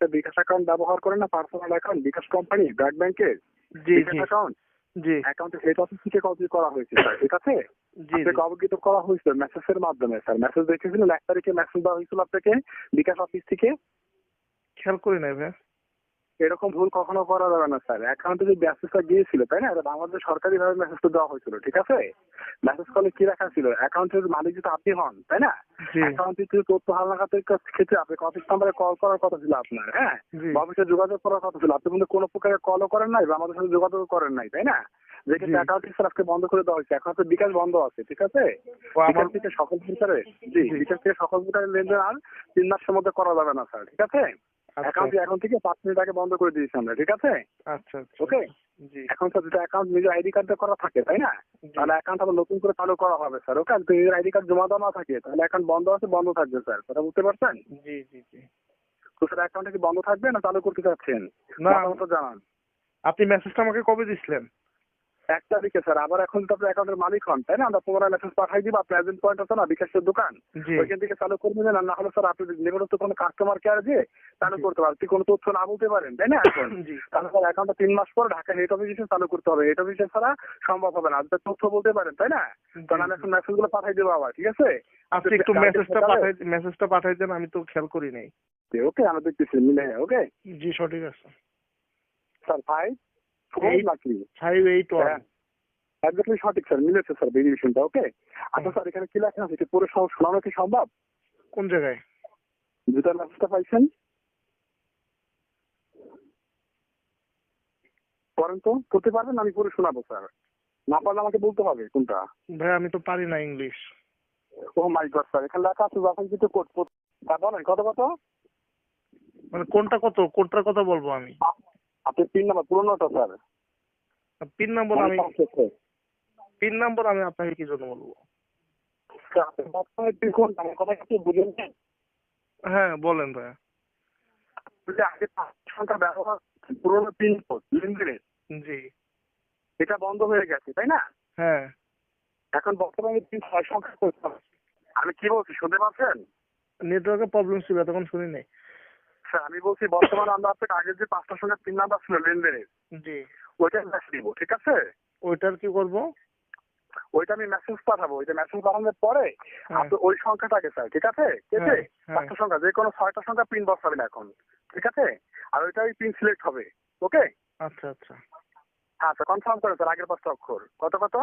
একটা বিকাশ অ্যাকাউন্ট ব্যবহার করে না personal account bKash company BRAC ব্যাংকের বিকাশ অ্যাকাউন্ট জি। অ্যাকাউন্টে হেড অফিস থেকে কপি করা হয়েছে স্যার ঠিক আছে? আপনাকে অবগত করা হয়েছিল মেসেজের মাধ্যমে স্যার মেসেজ দেখেছিলেন এক তারিখে মেসেজ দেওয়া হয়েছিল আপনাকে বিকাশ অফিস থেকে? খেয়াল করি নাই ভাই এরকম ভুল কখনো করা যাবে না স্যার। অ্যাকাউন্টে যে মেসেজটা গিয়েছিল তাই না? এটা বাংলাদেশ সরকারি ভাবে মেসেজটা দেওয়া হয়েছিল ঠিক আছে? মেসেজ কলে কি রাখা ছিল? অ্যাকাউন্টের মালিক যদি আপনি হন তাই না? অ্যাকাউন্টে কিছু তথ্য হালনাঘাতের ক্ষেত্রে আপনাকে অফিস নাম্বারে কল করার কথা ছিল আপনার হ্যাঁ? অফিসে যোগাযোগ করার কথা ছিল। আপনি কিন্তু কোনো প্রকারে কলও করেন নাই বা আমাদের সাথে যোগাযোগ করেন নাই তাই না? যে জি। অ্যাকাউন্ট স্যার আজকে বন্ধ করে দেওয়া হয়েছে। এখন তো বিকাশ বন্ধ আছে ঠিক আছে? বিকাশ থেকে সকল প্রকারে জি। বিকাশ থেকে সকল প্রকারের লেনদেন আর তিন মাসের মধ্যে করা যাবে না স্যার ঠিক আছে? অ্যাকাউন্ট এখন থেকে পাঁচ মিনিট আগে বন্ধ করে দিয়েছি আমরা ঠিক আছে? আচ্ছা আচ্ছা। ওকে এখন স্যার যদি অ্যাকাউন্ট নিজের আইডি কার্ড করা থাকে তাই না? তাহলে অ্যাকাউন্ট আবার নতুন করে চালু করা হবে স্যার ওকে যদি নিজের আইডি কার্ড জমা দেওয়া না থাকে তাহলে অ্যাকাউন্ট বন্ধ আছে বন্ধ থাকবে স্যার কথা বুঝতে পারছেন? জি জি জি। তো স্যার অ্যাকাউন্টটা কি বন্ধ থাকবে না চালু করতে চাচ্ছেন? না। তো জানান। আপনি মেসেজটা আমাকে কবে দিছিলেন? এক তারিখে স্যার। আবার এখন তো আপনি অ্যাকাউন্টের মালিক হন তাই না? আমরা পুনরায় মেসেজ পাঠাই দিব আপনার এজেন্ট পয়েন্ট আছে না বিকাশের দোকান? ওইখান থেকে চালু করবেন আর না হলে স্যার আপনি নিকটস্থ কোনো কাস্টমার কেয়ার দিয়ে চালু করতে পারেন। কোনো তথ্য না বলতে পারেন তাই না এখন? তাহলে স্যার অ্যাকাউন্টটা তিন মাস পর ঢাকা হেড অফিসে চালু করতে হবে। হেড অফিসে ছাড়া সম্ভব হবে না। আপনি তথ্য বলতে পারেন তাই না? তাহলে আমি এখন মেসেজগুলো পাঠাই দেবো আবার ঠিক আছে? আপনি একটু মেসেজটা পাঠাই মেসেজটা পাঠাই দেন আমি তো খেয়াল করি নাই। ওকে আমি দেখতেছি মিলে ওকে জি সঠিক আছে। স্যার ফাইভ হ্যাঁ একদমই সঠিক স্যার মিলেছে স্যার ভেরিয়েশনটা ওকে আচ্ছা স্যার এখানে কি লেখা আছে? পুরো সব শোনানো কি সম্ভব? কোন জায়গায়? জুতার মেসেজটা পাইছেন? করেন তো করতে পারবেন? আমি পুরো শোনাবো স্যার না পারলে আমাকে বলতে হবে কোনটা? ভাই আমি তো পারি না English O my god sir এখানে লেখা আছে যখন কিছু কোড বলেন কত কত? মানে কোনটা কত? কোনটার কথা বলব আমি। আপনি তিন নাম্বার পুরোনোটা স্যার। পিন নম্বর আমি পিন নম্বর আমি আপনাকে কি জন্য বলব? পিন হ্যাঁ বলেন ভাইয়া। যে আগে সংখ্যা ব্যবহার পুরোনো পিন কোড লেনদেনের জি। এটা বন্ধ হয়ে গেছে তাই না? হ্যাঁ। এখন বর্তমানে তিন ছয় সংখ্যা করতে আমি কি বলছি শুনতে পাচ্ছেন? নেটওয়ার্কের প্রবলেম ছিল তখন শুনি নাই। স্যার আমি বলছি বর্তমানে আমরা আপনাকে আগের যে পাঁচটা সংখ্যা তিন নাম্বার ছিল লেনদেনের জি। ওইটা মেসেজ দিব ঠিক আছে? ওইটার কি করব? ওইটা আমি মেসেজ পাঠাবো ওইটা মেসেজ পাঠানোর পরে হ্যাঁ। আপনি ওই সংখ্যাটাকে স্যার ঠিক আছে ঠিক আছে? হ্যাঁ, হ্যাঁ। পাঁচটা সংখ্যা যে কোনো ছয়টা সংখ্যা পিন বসাবেন এখন ঠিক আছে? আর ওইটাই পিন সিলেক্ট হবে ওকে আচ্ছা আচ্ছা। হ্যাঁ স্যার কনফার্ম করেন স্যার আগের পাঁচটা অক্ষর। কত কত?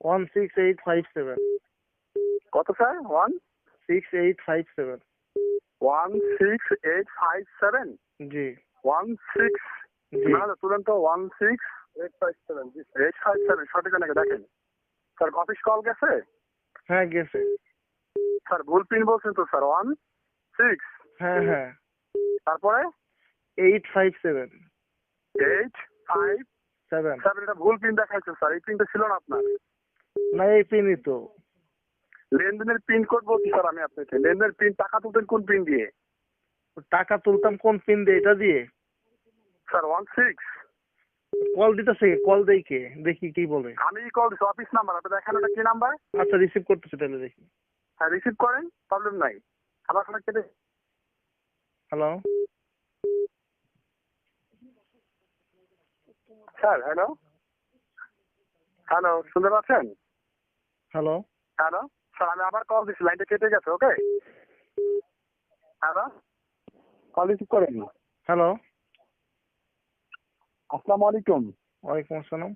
One six eight five seven কত sir one six eight five seven one six eight five seven জি। ওয়ান সিক্স না তুলেন one six eight five seven eight five seven সঠিক নাকি? দেখেন। স্যার অফিস কল গেছে? হ্যাঁ গেছে। স্যার ভুল পিন বলছেন তো স্যার। ওয়ান সিক্স হ্যাঁ হ্যাঁ। তারপরে? Eight five seven eight five seven seven এটা ভুল পিন দেখাচ্ছে স্যার। এই পিনটা ছিল না আপনার। না এই পিনই তো। লেনদেনের পিন কোড বলছি স্যার আমি আপনাকে। লেনদেনের পিন টাকা তুলতেন কোন পিন দিয়ে? টাকা তুলতাম কোন পিন দিয়ে? এটা দিয়ে? স্যার ওয়ান সিক্স কল দিতেছে কল দেই কে? দেখি কি বলে। আমি কল দিচ্ছি অফিস নাম্বার আপনি দেখেন ওটা কি নাম্বার আচ্ছা রিসিভ করতেছে তাহলে দেখি। হ্যাঁ রিসিভ করেন প্রবলেম নাই। আমার ফোনে কেটে হ্যালো স্যার হ্যালো হ্যালো শুনতে পাচ্ছেন? হ্যালো হ্যালো স্যার আমি আবার কল দিচ্ছি লাইনটা কেটে গেছে ওকে হ্যালো কল রিসিভ করেন হ্যালো আসসালামু আলাইকুম। ওয়ালাইকুম আসসালাম।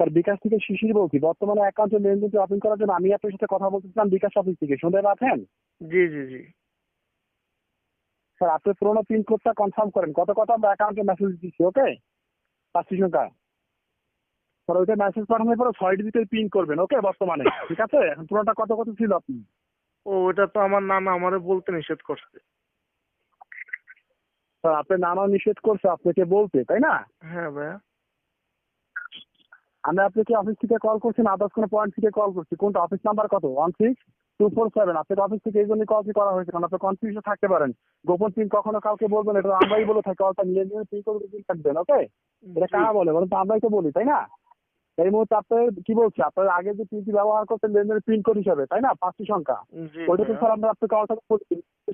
স্যার বিকাশ থেকে শিশির বলছি। বর্তমানে অ্যাকাউন্টে লেনদেন ওপেন করার জন্য আমি আপনার সাথে কথা বলতেছিলাম বিকাশ অফিস থেকে। শুনতে পাচ্ছেন? জি জি জি। স্যার আপনি পুরোনো পিন কোডটা কনফার্ম করেন। কত কত আমরা অ্যাকাউন্টে মেসেজ দিচ্ছি ওকে পাঁচটি সংখ্যা স্যার ওইটা মেসেজ পাঠানোর পরে ছয় ডিজিটের পিন করবেন ওকে বর্তমানে? ঠিক আছে? এখন পুরোটা কত কত ছিল আপনি? ও ওটা তো আমার নানা আমারে বলতে নিষেধ করছে। আপনার নানা নিষেধ করছে আপনাকে বলতে তাই না? হ্যাঁ ভাইয়া। আমি আপনাকে অফিস থেকে কল করছি না আদার্স কোনো পয়েন্ট থেকে কল করছি। কোনটা? অফিস নাম্বার কত? One six two four seven আপনাকে অফিস থেকে এই জন্য কল করা হয়েছে কারণ আপনি কনফিউশন থাকতে পারেন। গোপন পিন কখনো কাউকে বলবেন এটা আমরাই বলে থাকি নিয়ে পিন করে পিন থাকবেন ওকে এটা কারা বলে? বলুন তো আমরাই তো বলি তাই না? এই মুহূর্তে আপনার কি বলছে আপনার আগে যে পিনটি ব্যবহার করতেন লেনদেনের পিন কোড হিসাবে তাই না? পাঁচটি সংখ্যা। ওইটা তো স্যার আমরা আপনাকে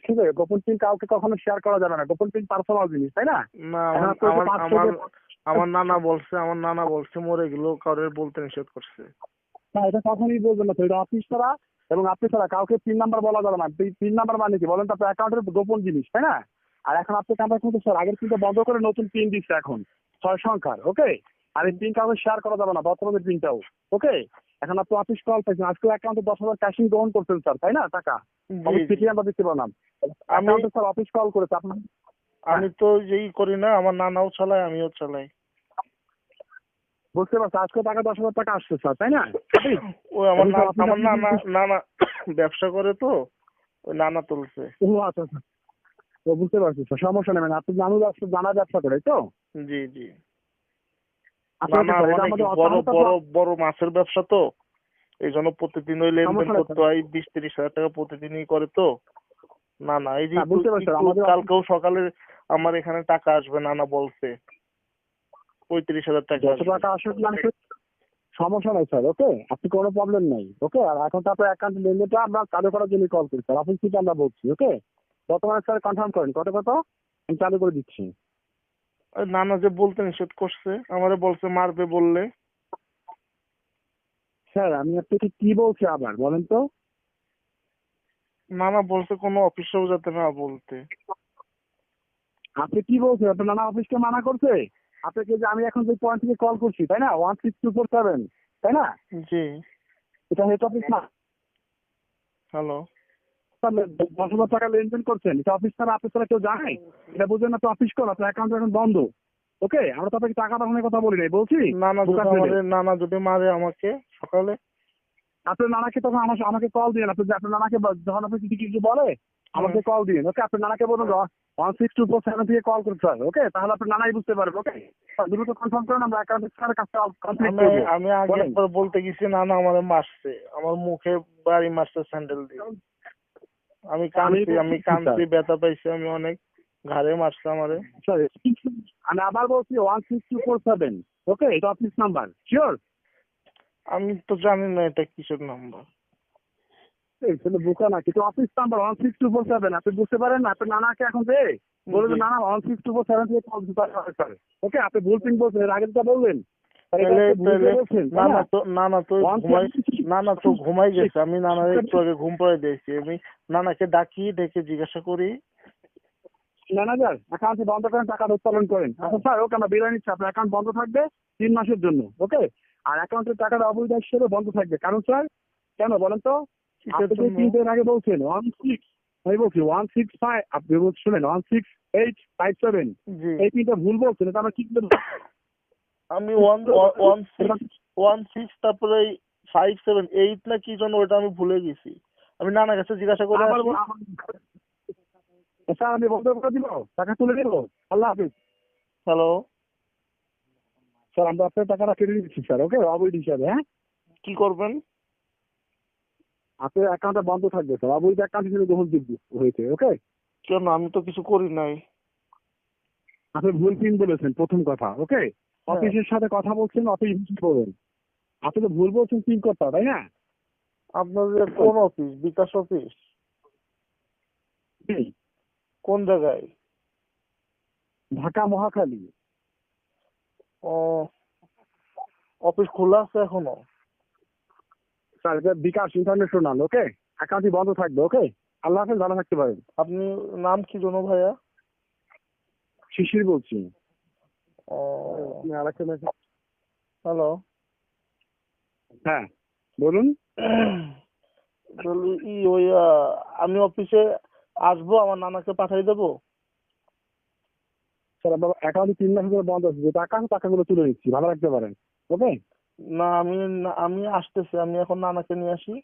ঠিক আছে গোপন পিন কাউকে কখনো শেয়ার করা যাবে না। গোপন পিন পার্সোনাল জিনিস তাই না? আমার নানা বলছে আমার নানা বলছে মোর এগুলো কাউরে বলতে নিষেধ করছে। না এটা কখনই বলবেন না তো এটা অফিস ছাড়া এবং আপনি ছাড়া কাউকে পিন নাম্বার বলা যাবে না। পিন নাম্বার মানে কি? বলেন তো আপনার অ্যাকাউন্টের গোপন জিনিস তাই না? আর এখন আপনাকে আমরা কিন্তু স্যার আগের পিনটা বন্ধ করে নতুন পিন দিচ্ছে এখন। ছয় সংখ্যার ওকে আর এই পিন কাউকে শেয়ার করা যাবে না বর্তমানের পিনটাও ওকে এখন আপনি অফিস কল পাইছেন আজকে অ্যাকাউন্টে দশ হাজার ক্যাশিং গ্রহণ করছেন স্যার তাই না টাকা? অফিস আমরা দিতে পারলাম। আমি অ্যাকাউন্টে স্যার অফিস কল করেছে আপনার আমি তো যেই করি না আমার নানাও চালায় আমিও চালাই। বুঝতে পারছি আজকে টাকা দশ হাজার টাকা আসছে স্যার তাই না? ওই আমার আমার নানা নানা ব্যবসা করে তো ওই নানা তুলছে। ও আচ্ছা আচ্ছা। বুঝতে পারছি স্যার সমস্যা নেই মানে আপনি নানু জানা ব্যবসা করে তো? জি জি আচ্ছা নানা আচ্ছা, এটা অনেক আমাদের বড় বড় বড় মাছের ব্যবসা তো। এই জন্য প্রতিদিন ওই লেনদেন করতে হয় বিশ তিরিশ হাজার টাকা প্রতিদিনই করে তো। না না এই যে কালকেও সকালে আমার এখানে টাকা আসবে না না বলছে। পঁয়ত্রিশ হাজার টাকা টাকা আসুক না সমস্যা নাই স্যার ওকে? আপনি কোনো প্রবলেম নাই ওকে? আর এখন তো আপনার অ্যাকাউন্ট লেনদেনটা আমরা চালু করার জন্য কল করি স্যার অফিস থেকে আমরা বলছি ওকে? বর্তমানে স্যার কনফার্ম করেন কত কত? আমি চালু করে দিচ্ছি। নানা যে বলতে নিষেধ করছে আমারে বলছে মারবে বললে। স্যার আমি আপনাকে কি বলছি আবার বলেন তো? নানা বলছে কোনো অফিসেও যাতে না বলতে। আপনি কি বলছেন? আপনার নানা অফিসকে মানা করছে? আপনাকে যে আমি এখন যে পয়েন্ট থেকে কল করছি তাই না? One six two four seven তাই না? জি। এটা হেড অফিস না হ্যালো। দশ হাজার টাকা লেনদেন করছেন। এটা অফিস ছাড়া আপনি ছাড়া কেউ জানে এটা বুঝলেন না তো অফিস কল আপনার অ্যাকাউন্ট এখন বন্ধ। ওকে আমরা তো আপনাকে টাকা পাঠানোর কথা বলি নাই বলছি? নানা নানা যদি মারে আমাকে সকালে। আপনার নানাকে তখন আমার আমাকে কল দিন আপনি আপনার নানাকে যখন আপনি কিছু কিছু বলে আমাকে কল দিন ওকে আপনার নানাকে বলুন one six two four seven থেকে কল করতে হবে ওকে তাহলে আপনার নানাই বুঝতে পারবে ওকে দ্রুত কনফার্ম করেন আমরা অ্যাকাউন্টের স্যারের কাছে কমপ্লিট আমি আমি আগে একবার বলতে গেছি নানা আমারে মারছে। আমার মুখে বাড়ি মারছে স্যান্ডেল দিয়ে। আমি কাঁদছি আমি কাঁদছি? ব্যথা পাইছি আমি অনেক ঘাড়ে মারছে আমারে আমি আবার বলছি one six two four seven okay এটা অফিস নাম্বার শিওর আমি তো জানি না এটা কিসের নাম্বার এই ছেলে বোকা না কিন্তু office number one six two four seven আপনি বুঝতে পারেন না আপনার নানাকে এখন বলে যে জি। নানা one six two four seven থেকে কল দিতে পারে ওকে আপনি ভুল পিন বলছেন এর আগে যেটা বললেন নানা না? তো নানা তো নানা তো ঘুমাই গেছে আমি নানার একটু আগে ঘুম পড়ে দিয়েছি আমি নানাকে ডাকি ডেকে জিজ্ঞাসা করি। ম্যানেজার অ্যাকাউন্ট বন্ধ করেন টাকা উত্তোলন করেন। আচ্ছা স্যার ওকে আমরা বিদায় নিচ্ছি আপনার অ্যাকাউন্ট বন্ধ থাকবে তিন মাসের জন্য ওকে? আর অ্যাকাউন্টের টাকাটা অবৈধ হিসেবে বন্ধ থাকবে। কারণ স্যার কেন বলেন তো? আপনি তিন দিন আগে বলছেন ওয়ান সিক্স আমি বলছি ওয়ান সিক্স ফাইভ আপনি শুনেন one six eight five seven এই তিনটা ভুল বলছেন এটা আমরা কি আমি one one six one six তারপরে ফাইভ সেভেন এইট না কি জন্য ওটা আমি ভুলে গেছি। আমি নানার কাছে জিজ্ঞাসা করে আসি। আমি বন্ধ করে দিব টাকা তুলে দিব আল্লাহ হাফিজ। হ্যালো। স্যার আমরা আপনার টাকাটা কেটে দিচ্ছি স্যার ওকে? অবৈধ হিসাবে হ্যাঁ? কি করবেন? আপনার অ্যাকাউন্টটা বন্ধ থাকবে স্যার। অবৈধ অ্যাকাউন্ট হিসেবে গ্রহণ হয়েছে ওকে? কেন? আমি তো কিছু করি নাই। আপনি ভুল পিন বলেছেন প্রথম কথা ওকে? হ্যাঁ। অফিসের সাথে কথা বলছেন অফিস বলবেন আপনি তো ভুল বলছেন পিন করতে তাই না? আপনাদের কোন অফিস বিকাশ অফিস কোন জায়গায়? ঢাকা মহাখালী। ও অফিস খোলা আছে এখনও? Sir bKash international okay? অ্যাকাউন্টটি বন্ধ থাকবে ওকে? আল্লাহ হাফেজ ভালো থাকতে পারেন। আপনি নাম কি জন্য ভাইয়া? শিশির বলছি। ও। হ্যালো হ্যাঁ বলুন। বলি ই ওই আমি অফিসে আসব আমার নানাকে পাঠিয়ে দেবো। স্যার আপনার অ্যাকাউন্টে তিন মাস ধরে বন্ধ আছে যে টাকা আছে টাকাগুলো তুলে নিচ্ছি ভালো রাখতে পারেন ওকে? না আমি আমি আসতেছি আমি এখন নানাকে নিয়ে আসি।